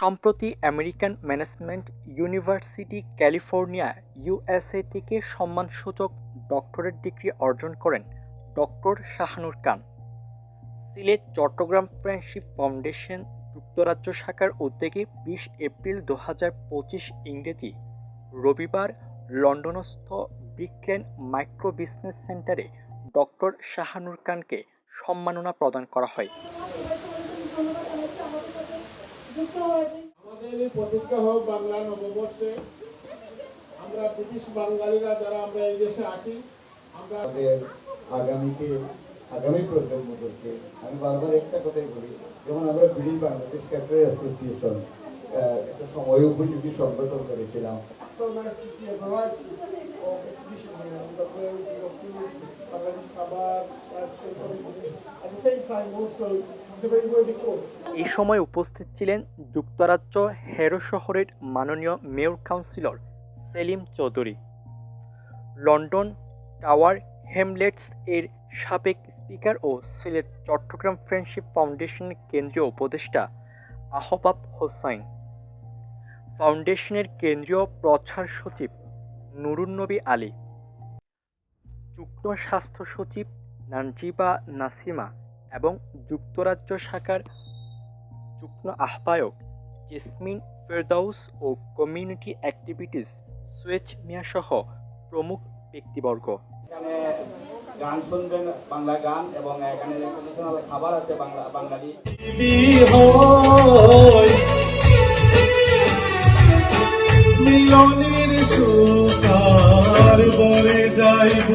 সম্প্রতি American management university California, USA থেকে সম্মানসূচক ডক্টরেট ডিগ্রি অর্জন করেন doctor Shahanur Khan. Sylhet Chittagong friendship foundation যুক্তরাজ্য শাখার উদ্যোগে বিশ এপ্রিল দু হাজার পঁচিশ ইংরেজি রবিবার লন্ডনস্থ ব্রিকলেন মাইক্রো বিজনেস সেন্টারে ডক্টর শাহানুর খানকে সম্মাননা প্রদান করা হয়। আমাদের এই প্রতিজ্ঞা হোক বাংলা নববর্ষে আমরা ব্রিটিশ বাঙালিরা যারা আমরা এই দেশে আছি আমরা আগামীকে আগামী প্রজন্মদেরকে আমি বারবার একটা কথাই বলি যেমন আমরা ব্রিটিশ বাংলাদেশ ক্যাপ্টার অ্যাসোসিয়েশন একটা সময় উপযোগী সংগঠন করেছিলাম At the same time, also, it's a very worthy cause. সময় উপস্থিত ছিলেন যুক্তরাজ্য হেরো শহরের মাননীয় mayor councillor Selim Chowdhury. London Tower Hamlets এর সাবেক স্পিকার ও সিলেট চট্টগ্রাম ফ্রেন্ডশিপ ফাউন্ডেশনের কেন্দ্রীয় উপদেষ্টা আহবাব হোসাইন। ফাউন্ডেশনের কেন্দ্রীয় প্রচার সচিব নুরুন্নবী আলী। যুগ্ম স্বাস্থ্য সচিব নানজিবা নাসিমা এবং যুক্তরাজ্য শাখার যুগ্ম আহ্বায়ক জেসমিন ফেরদাউস ও কমিউনিটি অ্যাক্টিভিটিস সুয়েচ মিয়াসহ প্রমুখ ব্যক্তিবর্গ। এখানে গান শুনবেন বাংলা গান এবং এখানে ট্রেডিশনাল খাবার আছে বাংলা বাঙালি। মিলনের সুতার বনে যাইব।